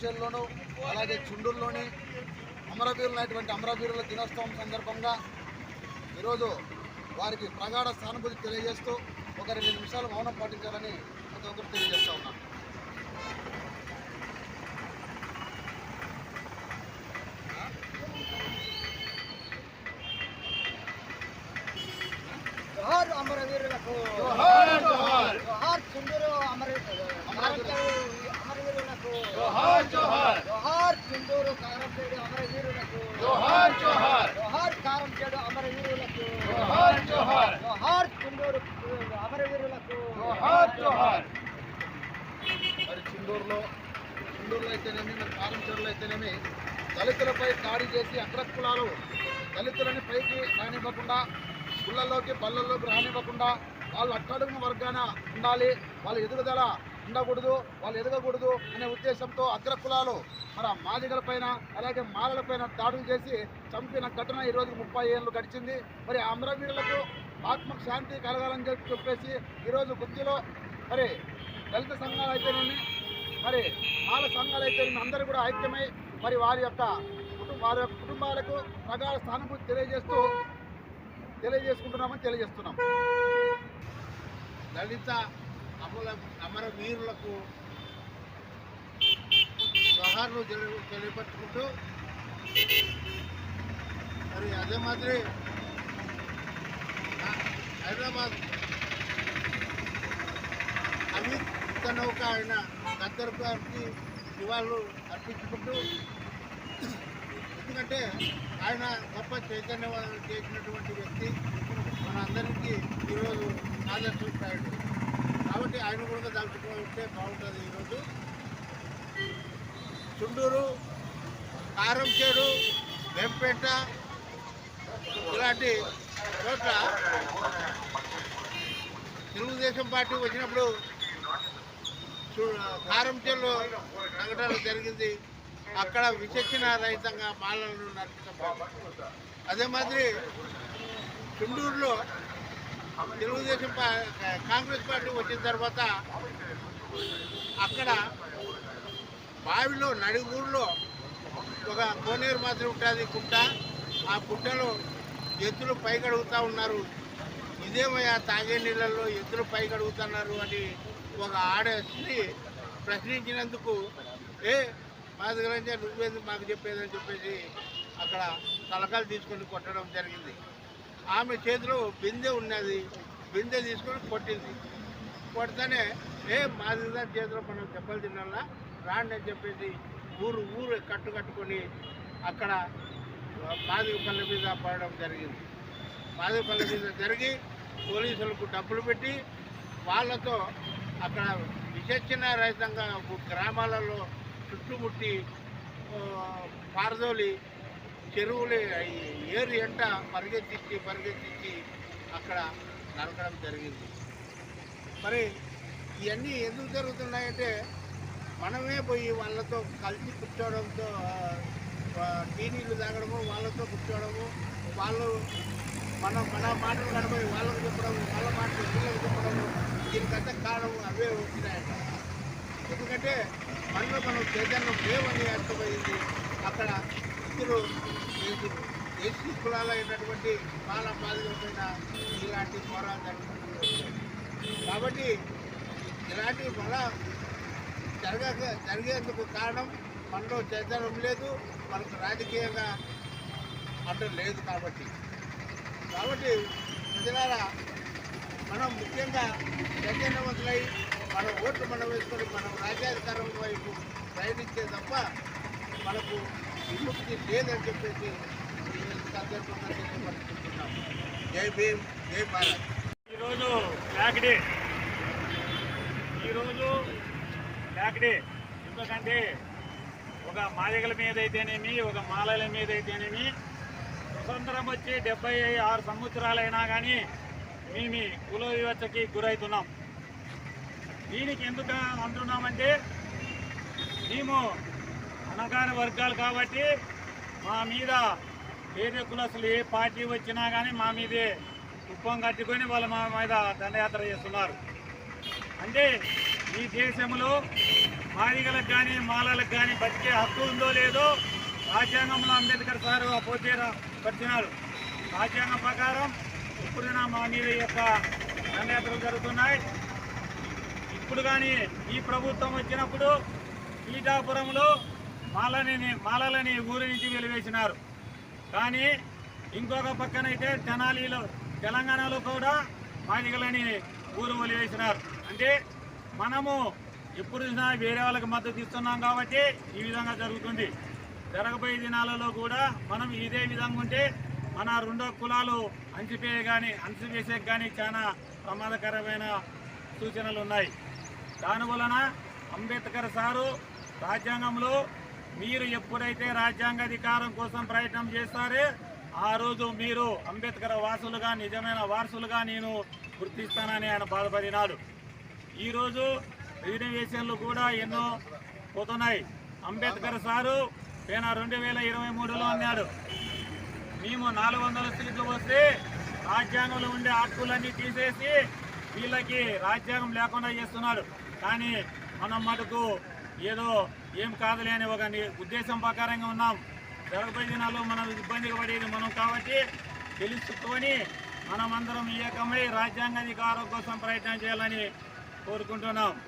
మరి అలాగే చుండూరులోని అమరవీరులైనటువంటి అమరవీరుల దినోత్సవం సందర్భంగా ఈరోజు వారికి ప్రగాఢ సానుభూతి తెలియజేస్తూ ఒక రెండు నిమిషాలు మౌనం పాటించాలని ప్రతి ఒక్కరు తెలియజేస్తూ ఉన్నాను అమరవీరులకు జోహార్, జోహార్. జోహార్ చుండూరు అమర అమరవీరులకు. అమరవీరులకు జోహార్, జోహార్. కారంచేడు అమరవీరులకు జోహార్, జోహార్. జోహార్ కారంచేడు అమరవీరులకు జోహార్, జోహార్. జోహార్ చుండూరు అమరవీరులకు జోహార్ జోహార్ మరి చిందూరులో చిందూరులో అయితేనేమి మరి కారంచేరులో అయితేనేమి దళితులపై దాడి చేసి అగ్రకులాలు దళితులని పైకి రానివ్వకుండా గుళ్ళల్లోకి బళ్ళల్లోకి రానివ్వకుండా వాళ్ళు అట్టడుగున వర్గాన ఉండాలి వాళ్ళ ఎదుగుదల ఉండకూడదు వాళ్ళు ఎదగకూడదు అనే ఉద్దేశంతో అగ్రకులాలు మరి ఆ మాదిగల పైన అలాగే మాలల పైన దాడులు చేసి చంపిన ఘటన ఈరోజు ముప్పై ఏళ్ళు గడిచింది. మరి అమరవీరులకు ఆత్మకు శాంతి కలగాలని చెప్పి చెప్పేసి ఈరోజు గుత్తిలో మరి దళిత సంఘాలు అయితేనేమి మరి మాల సంఘాలు అయితేనేమి అందరూ కూడా ఐక్యమై మరి వారి యొక్క వారి యొక్క కుటుంబాలకు ప్రగాఢ సానుభూతి తెలియజేస్తూ తెలియజేసుకుంటున్నామని తెలియజేస్తున్నాం. దళిత అమర వీరులకు జోహార్లు తెలి- మరి అదే మాదిరి హైదరాబాద్ అమిత్ నౌక ఆయన గద్దర్ గారికి నివాళులు అర్పించుకుంటూ ఎందుకంటే ఆయన గొప్ప చైతన్యవాదం చేసినటువంటి వ్యక్తి. మన అందరికీ ఈరోజు ఆదర్శప్రాయుడు కాబట్టి ఆయన కూడా తలుచుకుంటే బాగుంటుంది ఈరోజు. చుండూరు కారంచేడు వెంపేట ఇలాంటి చోట్ల తెలుగుదేశం పార్టీ వచ్చినప్పుడు చూ- కారంచేడులో సంఘటన జరిగింది. అక్కడ విచక్షణ రహితంగా మాలలను నడిపించడం అదే మాదిరి చుండూరులో తెలుగుదేశం కాంగ్రెస్ పార్టీ వచ్చిన తర్వాత అక్కడ బావిలో నడిగూరులో ఒక కోనేరు మాదిరి ఉంటుంది కుట్ట ఆ కుట్టలో ఎద్దులు పైకడుగుతూ ఉన్నారు. ఇదేమయ్యా తాగే నీళ్ళల్లో ఎద్దులు పైకడుగుతున్నారు అని ఒక ఆడ స్త్రీ ప్రశ్నించినందుకు ఏ మా దగ్గర నుంచి నువ్వేందుకు మాకు చెప్పేదని చెప్పేసి అక్కడ తలకాలు తీసుకొని కొట్టడం జరిగింది. ఆమె చేతిలో బిందె ఉన్నది. బిందె తీసుకొని కొట్టింది. కొడితేనే ఏ మా చేతిలో మనం దెబ్బలు తినాలా? రాండి అని చెప్పేసి ఊరు ఊరు కట్టు కట్టుకొని అక్కడ మాదిరిపల్లె మీద పడడం జరిగింది. మాదిరిపల్లె మీద జరిగి పోలీసులకు డబ్బులు పెట్టి వాళ్ళతో అక్కడ విచక్షణ రహితంగా గ్రామాలలో చుట్టుముట్టి పారదోలి చెరువులు ఏరు ఎంట పరిగెత్తించి పరిగెత్తించి అక్కడ నరకడం జరిగింది. మరి ఇవన్నీ ఎందుకు జరుగుతున్నాయంటే మనమే పోయి వాళ్ళతో కలిసి కూర్చోవడంతో టీనీలు టీ నీళ్ళు తాగడము వాళ్ళతో కూర్చోవడము వాళ్ళు మనం మన మాటలు కనబడి వాళ్ళకు చెప్పడం వాళ్ళ మాటలు పిల్లలకు చెప్పడము దీనికంతా కారణం అవే వచ్చినాయట. ఎందుకంటే మనలో మనం చైతన్యం లేవని అర్థమైంది. అక్కడ రైతులు దేశీ- దేశీ కులాలైనటువంటి బాల బాధితులపైన ఇలాంటి పోరాలు జరుగుతున్నాయి. కాబట్టి ఇలాంటి మళ్ళా జరగక జరిగేందుకు కారణం మనలో చైతన్యం లేదు మనకు రాజకీయంగా అంటే లేదు కాబట్టి. కాబట్టి ప్రజలారా మనం ముఖ్యంగా చైతన్యవంతులై మన ఓట్లు మనం వేసుకొని మనం రాజ్యాధికారం వైపు ప్రయాణించే తప్ప మనకు విముక్తి లేదని చెప్పేసి ఈ సందర్భంగా తెలియపరుచుకుంటున్నాం జై భీమ్ జై భారత్. ఈరోజు బ్లాక్ డే. ఈరోజు బ్లాక్ డే. ఎందుకంటే ఒక మాదిగల మీద అయితేనేమి ఒక మాలల మీద అయితేనేమి స్వతంత్రం వచ్చి డెబ్బై ఆరు సంవత్సరాలైనా కానీ మేము కుల వివచ్చకి గురవుతున్నాం దీనికి ఎందుకు అంటున్నామంటే మేము అనగాని వర్గాలు కాబట్టి మా మీద వేరే కులసులు ఏ పార్టీ వచ్చినా కానీ మా మీదే కుప్పం కట్టుకొని వాళ్ళు మా మీద దండయాత్ర చేస్తున్నారు. అంటే ఈ దేశంలో మాదిగలకు కానీ మాలలకు కానీ బతికే హక్కు ఉందో లేదో రాజ్యాంగంలో అంబేద్కర్ సారు పోతే పరిచినారు రాజ్యాంగం ప్రకారం ఇప్పుడు మా మీద యొక్క దండయాత్రలు జరుగుతున్నాయి. ఇప్పుడు కానీ ఈ ప్రభుత్వం వచ్చినప్పుడు పీఠాపురంలో మాలని మాలలని ఊరి నుంచి వెలివేసినారు. కానీ ఇంకొక పక్కనైతే తెనాలిలో తెలంగాణలో కూడా మాదిగలని ఊరు వదిలివేసినారు అంటే మనము ఎప్పుడు చూసినా వేరే వాళ్ళకి మద్దతు ఇస్తున్నాం కాబట్టి ఈ విధంగా జరుగుతుంది. జరగబోయే దినాలలో కూడా మనం ఇదే విధంగా ఉంటే మన రెండో కులాలు అంచిపోయే కానీ అంచివేసే కానీ చాలా ప్రమాదకరమైన సూచనలు ఉన్నాయి. దాని వలన అంబేద్కర్ సారు రాజ్యాంగంలో మీరు ఎప్పుడైతే రాజ్యాంగ అధికారం కోసం ప్రయత్నం చేస్తారే ఆ రోజు మీరు అంబేద్కర్ వాసులుగా నిజమైన వారసులుగా నేను గుర్తిస్తానని ఆయన బాధపడినాడు. ఈరోజు రిజర్వేషన్లు కూడా ఎన్నో పోతున్నాయి. అంబేద్కర్ సారు ఈయన రెండు వేల ఇరవై మూడులో అన్నాడు మేము నాలుగు వందల సీట్లు వస్తే రాజ్యాంగంలో ఉండే హక్కులన్నీ తీసేసి వీళ్ళకి రాజ్యాంగం లేకుండా చేస్తున్నాడు. కానీ మనం మటుకు ఏదో ఏం కాదులే అనే ఒక ఉద్దేశం ప్రకారంగా ఉన్నాం. జరగబోయే దినాల్లో మనం ఇబ్బందిగా పడేది మనం కాబట్టి తెలుసుకొని మనమందరం ఏకమై రాజ్యాంగ అధికారం కోసం ప్రయత్నం చేయాలని కోరుకుంటున్నాం.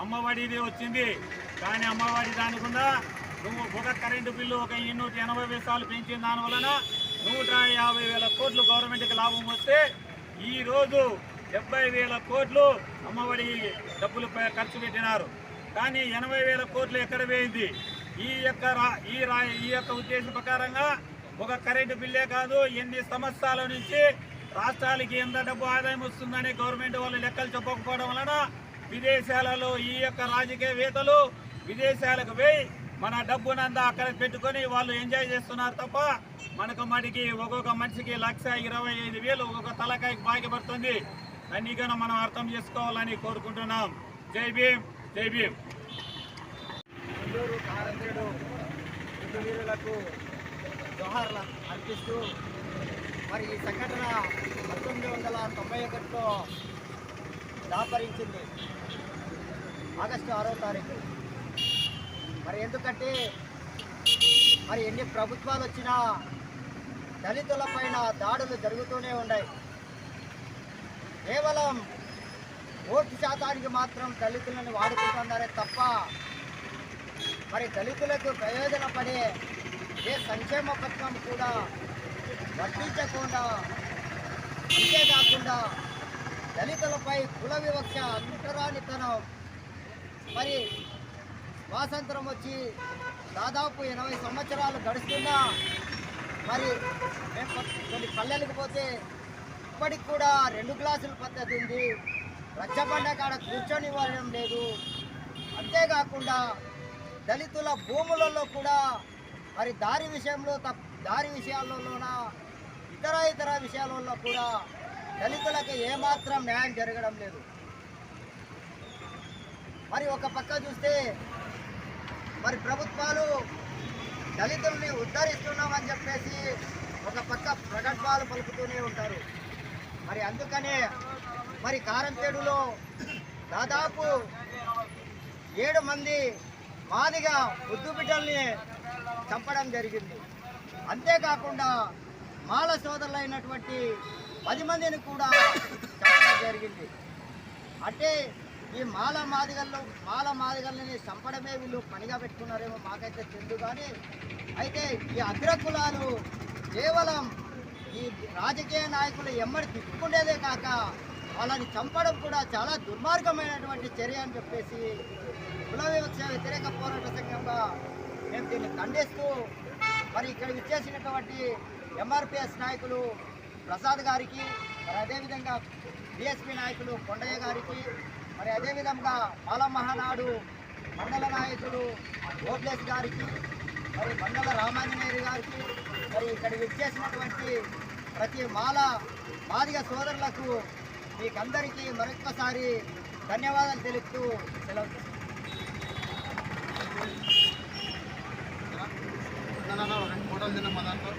అమ్మఒడిది వచ్చింది. కానీ అమ్మఒడి దానికుండా నువ్వు ఒక కరెంటు బిల్లు ఒక ఎన్నూట ఎనభై వేసాలు పెంచిన దాని వలన నూట యాభై వేల కోట్లు గవర్నమెంట్కి లాభం వస్తే ఈరోజు డెబ్బై వేల కోట్లు అమ్మఒడి డబ్బులు పై- ఖర్చు పెట్టినారు. కానీ ఎనభై వేల కోట్లు ఎక్కడ పోయింది? ఈ యొక్క రా- ఈ రా ఈ యొక్క ఉద్దేశం ప్రకారంగా ఒక కరెంటు బిల్లే కాదు ఎన్ని సంవత్సరాల నుంచి రాష్ట్రాలకి ఎంత డబ్బు ఆదాయం వస్తుందని గవర్నమెంట్ వాళ్ళు లెక్కలు చెప్పకపోవడం వలన విదేశాలలో ఈ యొక్క రాజకీయవేత్తలు విదేశాలకు పోయి మన డబ్బునంతా అక్కడ పెట్టుకొని వాళ్ళు ఎంజాయ్ చేస్తున్నారు తప్ప మనకు మడికి ఒక్కొక్క మనిషికి లక్ష ఇరవై ఐదు వేలు ఒక్కొక్క తలకాయకి బాగిపడుతుంది దాన్ని కన్నా మనం అర్థం చేసుకోవాలని కోరుకుంటున్నాం. జై భీమ్! జై భీమ్. వీరులకు జోహార్లు అర్పిస్తూ మరి ఈ సంఘటన పంతొమ్మిది వందల తొంభై ఒకటిలో దాపరించింది. ఆగస్టు ఆరో తారీఖు. మరి ఎందుకంటే మరి ఎన్ని ప్రభుత్వాలు వచ్చినా దళితుల పైన దాడులు జరుగుతూనే ఉన్నాయి. కేవలం ఓటు శాతానికి మాత్రం దళితులను వాడుకుంటున్నారే తప్ప మరి దళితులకు ప్రయోజనపడే ఏ సంక్షేమ పథకం కూడా వర్తించకుండా అంతేకాకుండా దళితులపై కుల వివక్ష అంటరానితనం మరి స్వాతంత్రం వచ్చి దాదాపు ఎనభై సంవత్సరాలు గడుస్తున్నా మరి మేము కొన్ని పల్లెలకు పోతే ఇప్పటికి కూడా రెండు గ్లాసుల పద్ధతి ఉంది. రచ్చబండ కాడ కూర్చొనివ్వడం లేదు. అంతేకాకుండా దళితుల భూములలో కూడా మరి దారి విషయంలో తప్ప దారి విషయాలలోన ఇతర ఇతర విషయాలలో కూడా దళితులకు ఏమాత్రం న్యాయం జరగడం లేదు. మరి ఒక పక్క చూస్తే మరి ప్రభుత్వాలు దళితుల్ని ఉద్ధరిస్తున్నామని చెప్పేసి ఒక పక్క ప్రకటనలు పలుకుతూనే ఉంటారు. మరి అందుకనే మరి కారంచేడులో దాదాపు ఏడు మంది మాదిగా ముద్దు బిడ్డల్ని చంపడం జరిగింది. అంతేకాకుండా మాల సోదరులైనటువంటి పది మందిని కూడా చంపడం జరిగింది. అంటే ఈ మాల మాదిగల్లో మాల మాదిగల్ని చంపడమే వీళ్ళు పనిగా పెట్టుకున్నారేమో మాకైతే తెలుసు కానీ అయితే ఈ అగ్రకులాలు కేవలం ఈ రాజకీయ నాయకులు ఎమ్మడి తిప్పుకునేదే కాక వాళ్ళని చంపడం కూడా చాలా దుర్మార్గమైనటువంటి చర్య అని చెప్పేసి కుల వివక్ష వ్యతిరేక పోరాట సంఘంగా మేము దీన్ని ఖండిస్తూ మరి ఇక్కడ విచ్చేసినటువంటి ఎంఆర్పిఎస్ నాయకులు ప్రసాద్ గారికి మరి అదేవిధంగా బిఎస్పి నాయకులు కొండయ్య గారికి మరి అదేవిధంగా మాల మహానాడు మండల నాయకులు ఓబ్లేస్ గారికి మరి మండల రామాంజనేయుడు గారికి మరి ఇక్కడ విచ్చేసినటువంటి ప్రతి మాల మాదిగ సోదరులకు మీకందరికీ మరొక్కసారి ధన్యవాదాలు తెలుపుతూ సెలవు రెండు ఫోటోలు తిన్నాం మా దాంట్లో